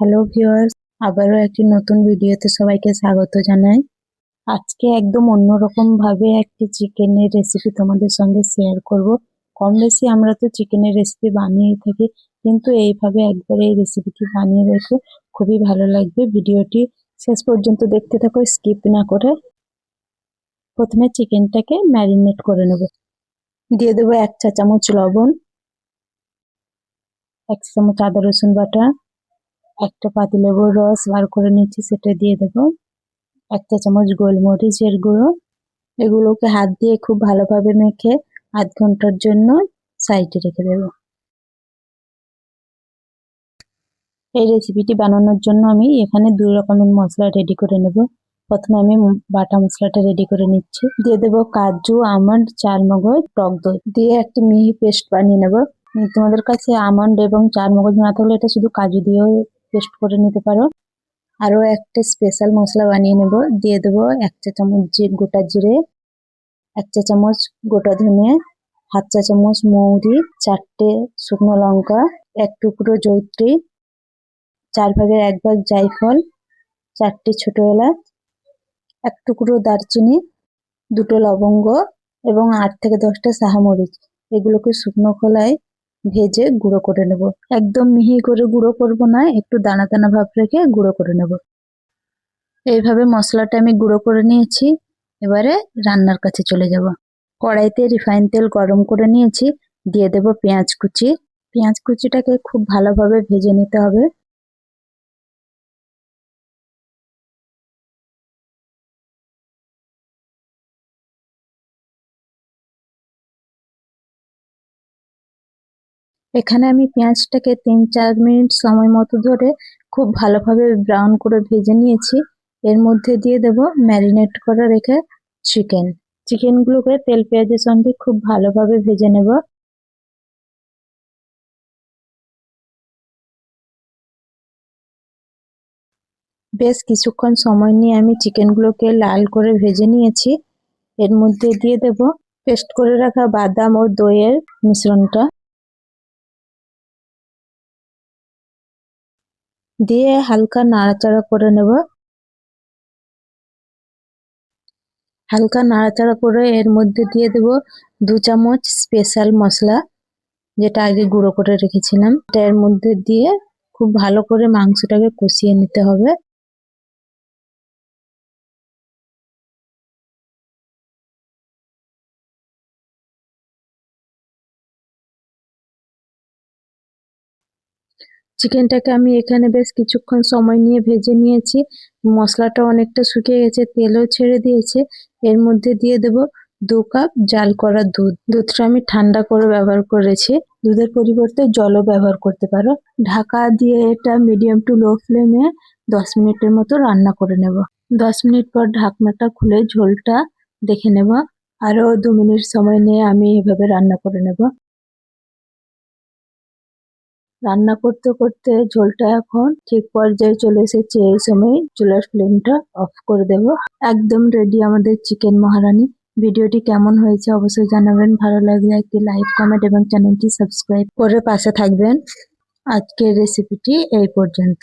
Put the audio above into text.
Hello viewers আবারও একটি নতুন ভিডিওতে সবাইকে স্বাগত জানাই। আজকে একদম অন্যরকম ভাবে একটি চিকেনের রেসিপি তোমাদের সঙ্গে শেয়ার করব। কম বেশি আমরা তো চিকেনের রেসিপি বানিয়েই থাকি, কিন্তু এইভাবে একবার এই রেসিপিটি বানিয়ে দেখো, খুবই ভালো লাগবে ভিডিওটি। শেষ পর্যন্ত দেখতে থাকো স্কিপ না করে প্রথমে চিকেনটাকে ম্যারিনেট করে নেব। দিয়ে দেবো এক চা চামচ লবণ, এক চামচ আদা রসুন বাটা একটা পাতিলেবুর রস বার করে নিচ্ছি, সেটা দিয়ে দেব। এক চা চামচ গোলমরিচের গুঁড়ো। এগুলোকে হাত দিয়ে খুব ভালোভাবে মেখে আধ ঘণ্টার জন্য সাইডে রেখে দেব। এই রেসিপিটি বানানোর জন্য আমি এখানে দুই রকমের মশলা রেডি করে নেব। প্রথমে আমি বাটা মশলাটা রেডি করে নিচ্ছি। দিয়ে দেব কাজু, আমন্ড, চারমগজ, টক দই। দিয়ে একটি মিহি পেস্ট বানিয়ে নেব। তোমাদের কাছে আমন্ড এবং চারমগজ না থাকলে এটা শুধু কাজু দিয়েও পেস্ট করে নিতে পারো। আরও একটা স্পেশাল মশলা বানিয়ে নেব। দিয়ে দেবো এক চা চামচ গোটা জিরে, এক চা চামচ গোটা ধনে, হাফ চা চামচ মৌরি, চারটে শুকনো লঙ্কা, এক টুকরো জৈত্রী চার ভাগের এক ভাগ জায়ফল, চারটি ছোট এলাচ, এক টুকরো দারচিনি, দুটো লবঙ্গ এবং আট থেকে দশটা সাহামরিচ। এগুলোকে শুকনো খোলায় ভেজে গুঁড়ো করে নেব। একদম মিহি করে গুঁড়ো করব না, একটু দানা দানা ভাব রেখে গুঁড়ো করে নেব। এইভাবে মশলাটা আমি গুঁড়ো করে নিয়েছি, এবারে রান্নার কাছে চলে যাব। কড়াইতে রিফাইন তেল গরম করে নিয়েছি, দিয়ে দেব পেঁয়াজ কুচি। পেঁয়াজ কুচিটাকে খুব ভালোভাবে ভেজে নিতে হবে। এখানে আমি পেঁয়াজটাকে তিন চার মিনিট সময় মতো ধরে খুব ভালোভাবে ব্রাউন করে ভেজে নিয়েছি। এর মধ্যে দিয়ে দেব ম্যারিনেট করে রেখে চিকেন। চিকেনগুলোকে তেল পেঁয়াজের সঙ্গে খুব ভালোভাবে ভেজে নেব। বেশ কিছুক্ষণ সময় নিয়ে আমি চিকেনগুলোকে লাল করে ভেজে নিয়েছি। এর মধ্যে দিয়ে দেব পেস্ট করে রাখা বাদাম ও দইয়ের মিশ্রণটা। দিয়ে হালকা নাড়াচাড়া করে নেব। হালকা নাড়াচাড়া করে এর মধ্যে দিয়ে দেব দু চামচ স্পেশাল মশলা, যেটা আগে গুঁড়ো করে রেখেছিলাম। এটা এর মধ্যে দিয়ে খুব ভালো করে মাংসটাকে কষিয়ে নিতে হবে। চিকেনটাকে আমি এখানে বেশ কিছুক্ষণ সময় নিয়ে ভেজে নিয়েছি। মশলাটা অনেকটা শুকিয়ে গেছে, তেলও ছেড়ে দিয়েছে। এর মধ্যে দিয়ে দেব দু কাপ জাল করা দুধ। দুধটা আমি ঠান্ডা করে ব্যবহার করেছি। দুধের পরিবর্তে জলও ব্যবহার করতে পারো। ঢাকা দিয়ে এটা মিডিয়াম টু লো ফ্লেমে দশ মিনিটের মতো রান্না করে নেব। দশ মিনিট পর ঢাকনাটা খুলে ঝোলটা দেখে নেব। আরও দু মিনিট সময় নিয়ে আমি এভাবে রান্না করে নেব। রান্না করতে করতে ঝোলটা এখন ঠিক পর্যায়ে চলে এসেছে। এই সময় চুলার ফ্লেমটা অফ করে দেব। একদম রেডি আমাদের চিকেন মহারানী। ভিডিওটি কেমন হয়েছে অবশ্যই জানাবেন। ভালো লাগলে একটি লাইক কমেন্ট এবং চ্যানেলটি সাবস্ক্রাইব করে পাশে থাকবেন। আজকের রেসিপিটি এই পর্যন্ত।